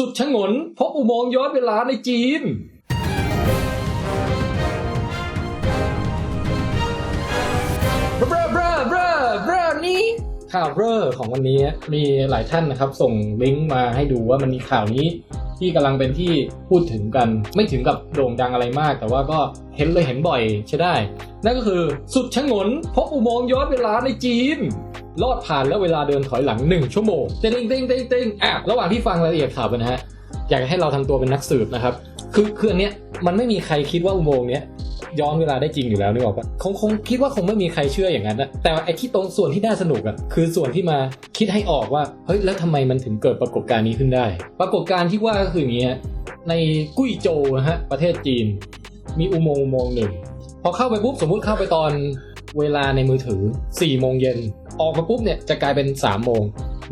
สุดชะงนพบอุโมงค์ย้อนเวลาในจีน บรบรบรบรนี้ ข่าวเร่อของวันนี้มีหลายท่านนะครับ ส่งลิงก์มาให้ดูว่ามันมีข่าวนี้ ที่กำลังเป็นที่พูดถึงกัน ไม่ถึงกับโด่งดังอะไรมาก แต่ว่าก็เห็นเลยเห็นบ่อยใช่ได้ นั่นก็คือสุดชะงนพบอุโมงค์ย้อนเวลาในจีน ลอดผ่านแล้วเวลาเดินถอยหลังหนึ่งชั่วโมงเต้งเต้งเต้งเต้งอะระหว่างที่ฟังรายละเอียดข่าวนะฮะอยากให้เราทำตัวเป็นนักสืบนะครับคือคืออันเนี้ยมันไม่มีใครคิดว่าอุโมงค์เนี้ยย้อนเวลาได้จริงอยู่แล้วนึกออกปะคงคงคิดว่าคงไม่มีใครเชื่ออย่างนั้นนะแต่ไอ้ที่ตรงส่วนที่น่าสนุกอะคือส่วนที่มาคิดให้ออกว่าเฮ้ยแล้วทำไมมันถึงเกิดปรากฏการณ์นี้ขึ้นได้ ปรากฏการณ์ที่ว่าก็คืออย่างนี้ฮะในกุ้ยโจนะฮะประเทศจีน มีอุโมงค์อุโมงค์หนึ่งพอเข้าไปปุ๊บสมมุติเข้าไปตอนเวลาในมือถือ4โมงเย็น ออกมาปุ๊บเนี่ยจะกลายเป็น3โมง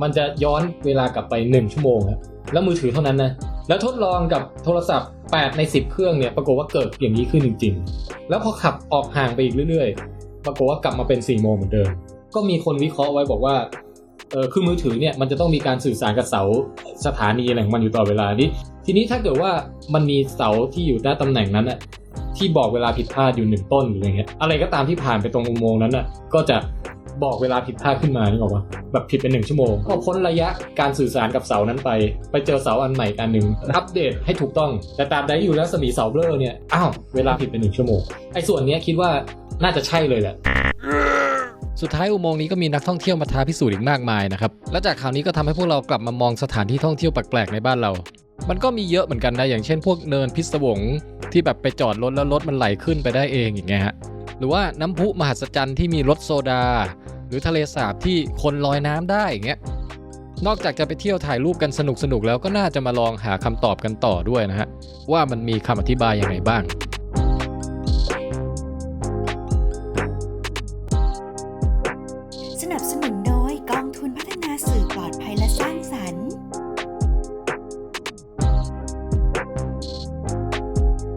มันจะย้อนเวลากลับไป 1 ชั่วโมงครับแล้วมือถือเท่านั้นนะ แล้วทดลองกับโทรศัพท์ 8 ใน 10 เครื่องเนี่ยปรากฏว่าเกิดอย่างนี้ขึ้นจริง ๆ แล้วพอขับออกห่างไปอีกเรื่อยๆ ปรากฏว่ากลับมาเป็น4โมงเหมือนเดิม ก็มีคนวิเคราะห์ไว้บอกว่าเออคือมือถือเนี่ยมันจะต้องมีการสื่อสารกับเสาสถานีอะไรของมันอยู่ตลอดเวลานี้ทีนี้ถ้าเกิดว่ามันมีเสาที่อยู่หน้าตำแหน่งนั้นอะที่บอกเวลาผิดพลาดอยู่หนึ่งต้นหรืออะไรเงี้ยอะไรก็ตามที่ผ่านไปตรงอุโมงค์นั้นอะก็จะ บอกเวลาผิดพลาดขึ้นมานี่บอกว่าแบบผิดเป็นหนึ่งชั่วโมงก็พ้นระยะการสื่อสารกับเสานั้นไป ไปเจอเสาอันใหม่อันหนึ่งอัปเดตให้ถูกต้อง แต่ตามใดอยู่แล้วสมีเสาเบลอเนี่ยอ้าวเวลาผิดเป็นหนึ่งชั่วโมงไอ้ส่วนเนี้ยคิดว่าน่าจะใช่เลยแหละสุดท้ายอุโมงค์นี้ก็มีนักท่องเที่ยวมาท้าพิสูจน์อีกมากมายนะครับ และจากข่าวนี้ก็ทำให้พวกเรากลับมามองสถานที่ท่องเที่ยวแปลกๆในบ้านเรา มันก็มีเยอะเหมือนกันนะ อย่างเช่นพวกเนินพิศวงที่แบบไปจอดรถแล้วรถมันไหลขึ้นไปได้เองอย่างเงี้ยฮะ หรือว่าน้ำพุมหัศจรรย์ที่มีรถโซดา หรือทะเลสาบที่คนลอยน้ำได้อย่างเงี้ยนอกจากจะไปเที่ยวถ่ายรูปกันสนุกๆแล้วก็น่าจะมาลองหาคำตอบกันต่อด้วยนะฮะ ว่ามันมีคำอธิบายยังไงบ้าง สนับสนุนโดยกองทุนพัฒนาสื่อปลอดภัยและสร้างสรรค์